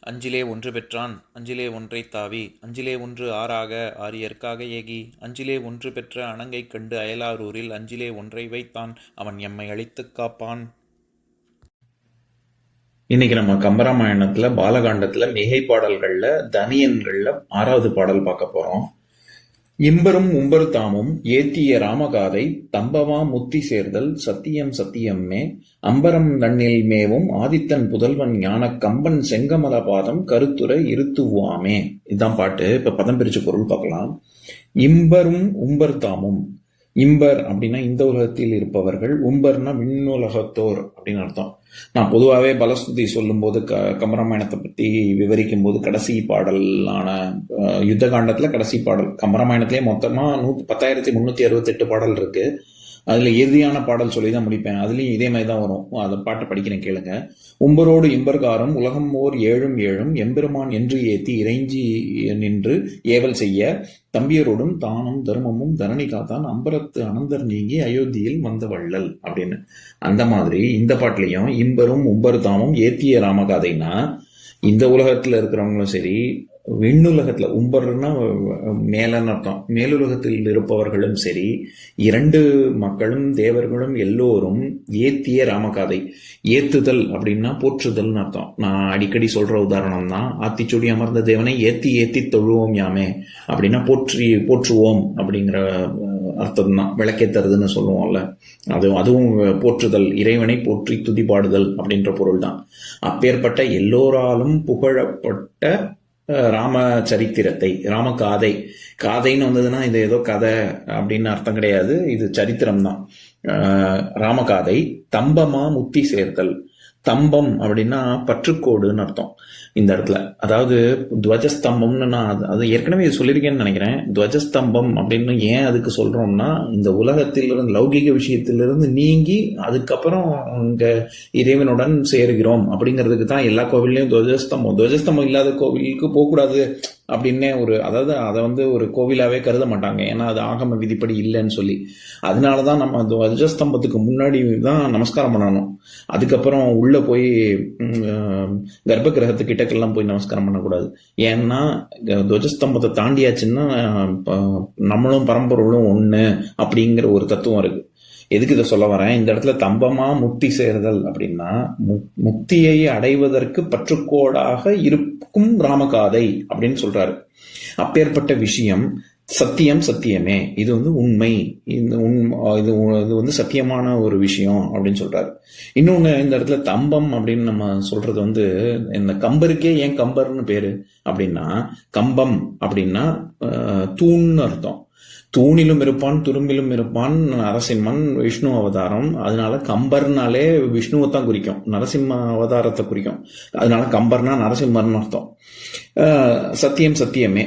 அஞ்சிலே ஒன்று பெற்றான் அஞ்சிலே ஒன்றை தாவி அஞ்சிலே ஒன்று ஆறாக ஆரியர்க்காக ஏகி அஞ்சிலே ஒன்று பெற்ற அணங்கை கண்டு அயலாரூரில் அஞ்சிலே ஒன்றை வைத்தான் அவன் எம்மை அழித்துக் காப்பான். இன்னைக்கு நம்ம கம்பராமாயணத்துல பாலகாண்டத்துல மிகை பாடல்கள்ல தனியன்கள்ல ஆறாவது பாடல் பார்க்க போறோம். இம்பரும் உம்பர் தாமும் ஏத்திய ராமகாதை தம்பவா முத்தி சேர்தல் சத்தியம் சத்தியம்மே. அம்பரம் தண்ணில் மேவும் ஆதித்தன் புதல்வன் ஞான கம்பன் செங்கமல பாதம் கருத்துரை இருத்துவாமே. இதுதான் பாட்டு. இப்ப பதம் பிரிச்சு பொருள் பார்க்கலாம். இம்பரும் உம்பர் தாமும் இம்பர் அப்படின்னா இந்த உலகத்தில் இருப்பவர்கள் உம்பர்னா விண்ணுலகத்தோர் அப்படின்னு அர்த்தம். நான் பொதுவாகவே பலஸ்துதி சொல்லும்போது க கம்பராமாயணத்தை பற்றி விவரிக்கும் போது கடைசி பாடலான யுத்த காண்டத்தில் கடைசி பாடல். கம்பராமாயணத்திலே மொத்தமாக நூ பத்தாயிரத்தி முந்நூற்றி அறுபத்தெட்டு பாடல் இருக்குது அதில் இறுதியான பாடல் சொல்லி தான் முடிப்பேன். அதுலேயும் இதே மாதிரி தான் வரும். அந்த பாட்டை படிக்கிறேன் கேளுங்க. உம்பரோடு இம்பர்காரம் உலகம் ஓர் ஏழும் ஏழும் எம்பெருமான் என்று ஏத்தி இறைஞ்சி நின்று ஏவல் செய்ய தம்பியரோடும் தானும் தர்மமும் தரணி காத்தான் அம்பரத்து அனந்தர் நீங்கி அயோத்தியில் வந்த வள்ளல் அப்படின்னு. அந்த மாதிரி இந்த பாட்டுலயும் இம்பரும் உம்பரு தாமும் ஏத்திய ராமகாதைனா இந்த உலகத்தில் இருக்கிறவங்களும் சரி விண்ணுலகத்தில் உம்பர்னா மேலன்னு அர்த்தம். மேலுலகத்தில் இருப்பவர்களும் சரி இரண்டு மக்களும் தேவர்களும் எல்லோரும் ஏத்திய ராமகாதை. ஏத்துதல் அப்படின்னா போற்றுதல்னு அர்த்தம். நான் அடிக்கடி சொல்ற உதாரணம் தான் ஆத்திச்சுடி அமர்ந்த தேவனை ஏத்தி ஏத்தி தொழுவோம் யாமே அப்படின்னா போற்றி போற்றுவோம் அப்படிங்கிற அர்த்தம் தான் விளக்கேத்துறதுன்னு சொல்லுவோம்ல. அது அதுவும் போற்றுதல் இறைவனை போற்றி துதிபாடுதல் அப்படின்ற பொருள் தான் அப்பேற்பட்ட எல்லோராலும் புகழப்பட்ட ராம சரித்திரத்தை ராம காதை காதைன்னு வந்ததுன்னா இது ஏதோ கதை அப்படின்னு அர்த்தம் கிடையாது. இது சரித்திரம் தான் ராமகாதை தம்பமா முத்தி சேர்த்தல். தம்பம் அப்படின்னா பற்றுக்கோடுன்னு அர்த்தம். இந்த இடத்துல. அதாவது துவஜஸ்தம்பம்னு நான் அது- ஏற்கனவே சொல்லியிருக்கேன்னு நினைக்கிறேன். துவஜஸ்தம்பம் அப்படின்னு ஏன் அதுக்கு சொல்கிறோம்னா இந்த உலகத்திலிருந்து லௌகிக விஷயத்திலிருந்து நீங்கி அதுக்கப்புறம் அங்கே இறைவனுடன் சேருகிறோம் அப்படிங்கிறதுக்கு தான் எல்லா கோவில்லையும் துவஜஸ்தம்பம். துவஜஸ்தம்பம் இல்லாத கோவிலுக்கு போகக்கூடாது அப்படின்னே ஒரு அதாவது அதை வந்து ஒரு கோவிலாகவே கருத மாட்டாங்க. ஏன்னா அது ஆகம விதிப்படி இல்லைன்னு சொல்லி. அதனால தான் நம்ம துவஜஸ்தம்பத்துக்கு முன்னாடி தான் நமஸ்காரம் பண்ணணும். அதுக்கப்புறம் உள்ளே போய் கர்ப்ப கிரகத்துக்கிட்ட கர்ப்ப போய் நமஸ்காரம் பண்ணக்கூடாது. ஏன்னா துவஜஸ்தம்பத்தை தாண்டியாச்சுன்னா நம்மளும் பரம்பொருளும் ஒண்ணு அப்படிங்கிற ஒரு தத்துவம் இருக்கு. எதுக்கு இதை சொல்ல வரேன்? இந்த இடத்துல தம்பமா முக்தி சேருதல் அப்படின்னா மு- முக்தியை அடைவதற்கு பற்றுக்கோடாக இருக்கும் ராமகாதை அப்படின்னு சொல்றாரு. அப்பேற்பட்ட விஷயம் சத்தியம் சத்தியமே. இது வந்து உண்மை. இந்த உண் இது இது வந்து சத்தியமான ஒரு விஷயம் அப்படின்னு சொல்றாரு. இன்னொன்று இந்த இடத்துல தம்பம் அப்படின்னு நம்ம சொல்றது வந்து இந்த கம்பருக்கே ஏன் கம்பர்னு பேரு? அப்படின்னா கம்பம் அப்படின்னா தூண்னு அர்த்தம். தூணிலும் இருப்பான் துரும்பிலும் இருப்பான் நரசிம்மன் விஷ்ணு அவதாரம். அதனால கம்பர்னாலே விஷ்ணுவை தான் குறிக்கும். நரசிம்ம அவதாரத்தை குறிக்கும். அதனால கம்பர்னா நரசிம்மர்னு அர்த்தம். சத்தியம் சத்தியமே.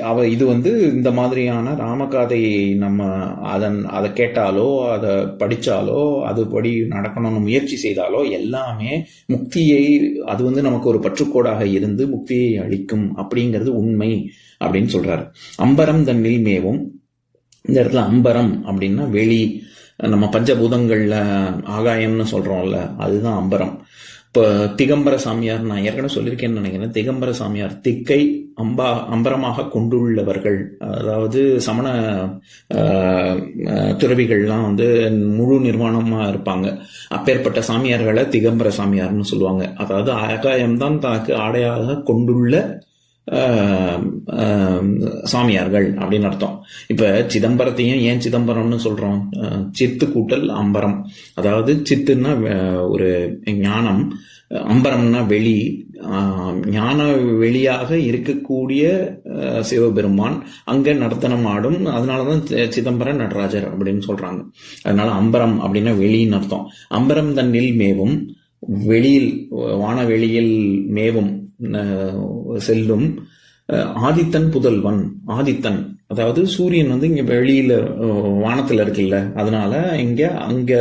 அவ இது வந்து இந்த மாதிரியான ராமகாதை நம்ம அதன் அதை கேட்டாலோ அதை படித்தாலோ அதுபடி நடக்கணும்னு முயற்சி செய்தாலோ எல்லாமே முக்தியை அது வந்து நமக்கு ஒரு பற்றுக்கோடாக இருந்து முக்தியை அளிக்கும் அப்படிங்கிறது உண்மை அப்படின்னு சொல்றாரு. அம்பரம் தன்னில் மேவும். இந்த இடத்துல அம்பரம் அப்படின்னா வெளி நம்ம பஞ்சபூதங்களில் ஆகாயம்னு சொல்கிறோம்ல அதுதான் அம்பரம். இப்போ திகம்பர சாமியார் நான் ஏற்கனவே சொல்லியிருக்கேன்னு நினைக்கிறேன். திகம்பர சாமியார் திக்கை அம்பா அம்பரமாக கொண்டுள்ளவர்கள். அதாவது சமண துறவிகள்லாம் வந்து முழு நிர்வாணமாக இருப்பாங்க. அப்பேற்பட்ட சாமியார்களை திகம்பர சாமியார்னு சொல்லுவாங்க. அதாவது ஆகாயம்தான் தனக்கு ஆடையாக கொண்டுள்ள சாமியார்கள் அப்படின்னு அர்த்தம். இப்போ சிதம்பரத்தையும் ஏன் சிதம்பரம்னு சொல்கிறோம் சித்து கூட்டல் அம்பரம். அதாவது சித்துன்னா ஒரு ஞானம் அம்பரம்னா வெளி. ஞான வெளியாக இருக்கக்கூடிய சிவபெருமான் அங்கே நடத்தனம் ஆடும். அதனால தான் சிதம்பரம் நடராஜர் அப்படின்னு சொல்கிறாங்க அதனால அம்பரம் அப்படின்னா வெளின்னு அர்த்தம். அம்பரம் தன்னில் மேவும் வெளியில் வானவெளியில் மேவும். செல்லும் ஆதித்தன் புதல்வன் ஆதித்தன். அதாவது சூரியன் வந்து இங்க வெளியில வானத்தில் வானத்துல இருக்குல்ல அதனால இங்க அங்க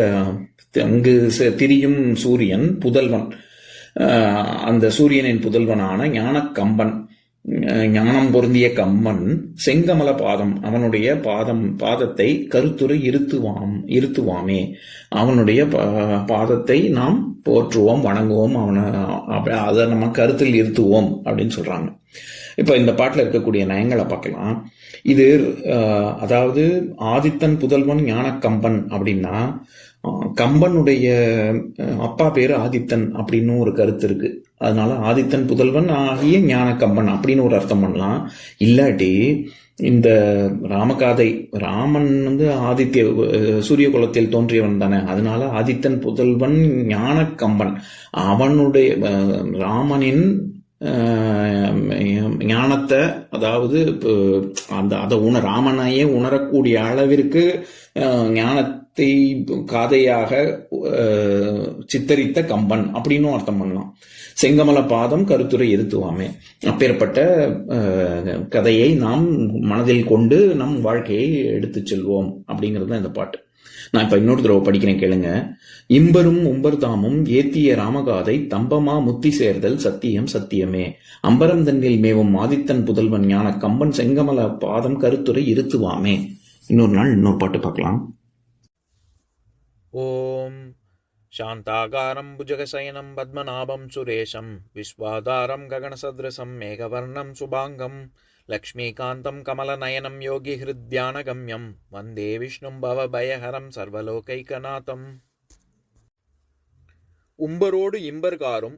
அங்கு திரியும் சூரியன் புதல்வன். அந்த சூரியனின் புதல்வனான ஞானக்கம்பன். ஞானம் பொருந்திய கம்மன் செங்கமல பாதம் அவனுடைய பாதம் பாதத்தை கருத்துரை இருத்துவாம் இருத்துவாமே. அவனுடைய பா- பாதத்தை நாம் போற்றுவோம் வணங்குவோம் அவனை அதை நம்ம கருத்தில் இருத்துவோம் அப்படின்னு சொல்றாங்க. இப்போ இந்த பாட்டில் இருக்கக்கூடிய நயங்களை பார்க்கலாம். இது அதாவது ஆதித்தன் புதல்வன் ஞானக்கம்பன் அப்படின்னா கம்பனுடைய அப்பா பேர் ஆதித்தன் அப்படின்னு ஒரு கருத்து இருக்கு. அதனால ஆதித்தன் புதல்வன் ஆகிய ஞானக்கம்பன் அப்படின்னு ஒரு அர்த்தம் பண்ணலாம். இல்லாட்டி இந்த ராமகாதை ராமன் வந்து ஆதித்ய சூரிய குலத்தில் தோன்றியவன் தானே. அதனால ஆதித்தன் புதல்வன் ஞானக்கம்பன் அவனுடைய ராமனின் ஞானத்தை அதாவது இப்போ அந்த அதை உண ராமனையே உணரக்கூடிய அளவிற்கு ஞான ஞானத்தை காதையாக சித்தரித்த கம்பன் அப்படின்னு அர்த்தம் பண்ணலாம். செங்கமல பாதம் கருத்துரை இருத்துவாமே அப்பேற்பட்ட கதையை நாம் மனதில் கொண்டு நம் வாழ்க்கையை எடுத்துச் செல்வோம் அப்படிங்கிறது தான் இந்த பாட்டு. நான் இப்ப இன்னொரு தடவை படிக்கிறேன் கேளுங்க. இம்பரும் உம்பர்தாமும் ஏத்திய ராமகாதை தம்பமா முத்தி சேர்தல் சத்தியம் சத்தியமே. அம்பரம் தன்னில் மேவும் ஆதித்தன் புதல்வன் ஞான கம்பன் செங்கமல பாதம் கருத்துரை இருத்துவாமே இன்னொரு நாள் இன்னொரு பாட்டு பார்க்கலாம். ॐ शान्ताकारं भुजगशयनं पद्मनाभं सुरेशं विश्वाधारं गगनसदृशं मेघवर्णं शुभाङ्गं लक्ष्मीकान्तं कमलनयनं योगिहृद्यानगम्यं वन्दे विष्णुं भवभयहरं सर्वलोकैकनाथम् உம்பரோடு இம்பர்காரும்